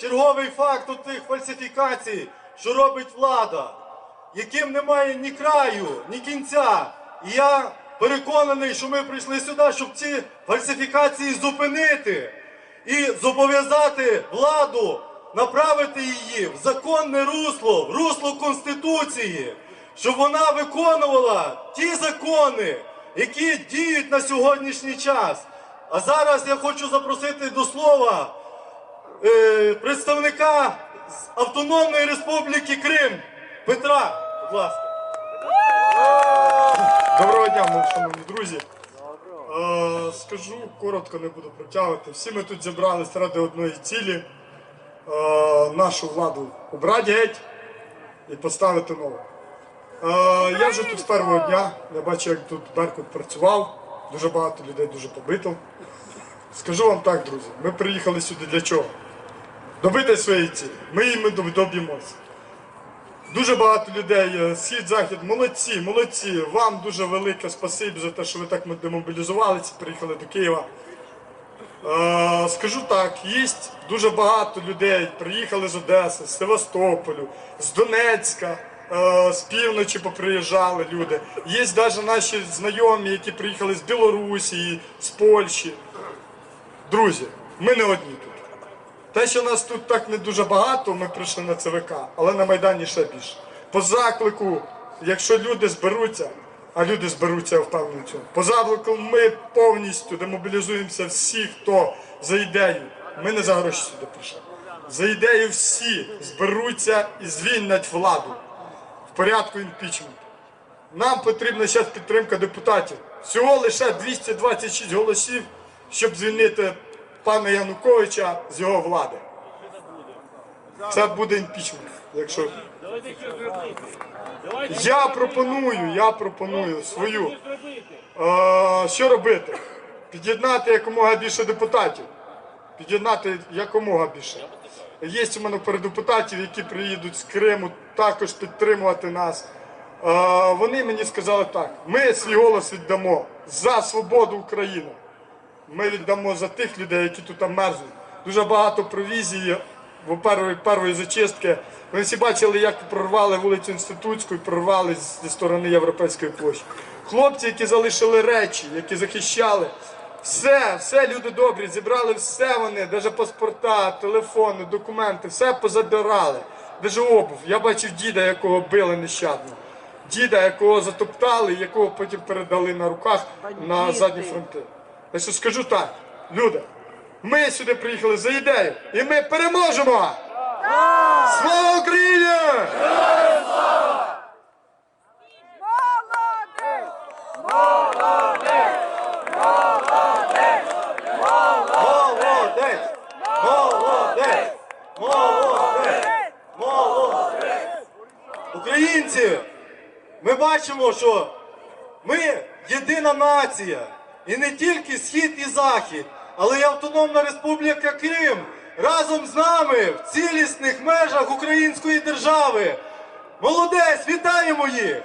черговий факт тих фальсифікацій, що робить влада, яким немає ні краю, ні кінця. І я переконаний, що ми прийшли сюди, щоб ці фальсифікації зупинити і зобов'язати владу направити її в законне русло, в русло Конституції, щоб вона виконувала ті закони, які діють на сьогоднішній час. А зараз я хочу запросити до слова представника з Автономної Республіки Крим Петра. Будь ласка. Доброго дня, шановні друзі. Е, скажу коротко, не буду протягувати. Всі ми тут зібрались ради одної цілі. Е, нашу владу убрати геть і поставити нову. Е, я вже тут з першого дня. Я бачу, як тут Беркут працював. Дуже багато людей дуже побито. Скажу вам так, друзі, ми приїхали сюди для чого? Добити своєї цілі. Ми їм доб'ємося. Дуже багато людей, е, схід, захід, молодці, молодці. Вам дуже велике спасибі за те, що ви так демобілізувалися, приїхали до Києва. Е, скажу так, є дуже багато людей, приїхали з Одеси, з Севастополю, з Донецька, е, з півночі поприїжджали люди. Є навіть наші знайомі, які приїхали з Білорусі, з Польщі. Друзі, ми не одні тут. Те, що нас тут так не дуже багато, ми прийшли на ЦВК, але на Майдані ще більше. По заклику, якщо люди зберуться, а люди зберуться, я цьому. По заклику ми повністю демобілізуємося всі, хто за ідею. Ми не за гроші сюди прийшли. За ідею всі зберуться і звільнять владу в порядку імпічменту. Нам потрібна зараз підтримка депутатів. Всього лише 226 голосів, щоб звільнити пана Януковича з його влади. Це буде імпічмент, якщо. Я пропоную, я пропоную свою. Е, що робити? Під'єднати якомога більше депутатів. Під'єднати якомога більше. Є у мене перед депутатів, які приїдуть з Криму також підтримувати нас. Е, вони мені сказали так: ми свій голос віддамо за свободу України. Ми віддамо за тих людей, які тут мерзнуть. Дуже багато провізії в першої, першої зачистки. Ви всі бачили, як прорвали вулицю Інститутську і прорвали зі сторони Європейської площі. Хлопці, які залишили речі, які захищали. Все, все, люди добрі, зібрали все вони, навіть паспорта, телефони, документи, все позабирали. Навіть обув. Я бачив діда, якого били нещадно. Діда, якого затоптали, якого потім передали на руках на задні фронти. Я що скажу так, люди, ми сюди приїхали за ідею, і ми переможемо! Слава Україні! Українці! Ми бачимо, що ми єдина нація. І не тільки схід і захід, але й Автономна Республіка Крим разом з нами в цілісних межах української держави. Молодець! Вітаємо їх!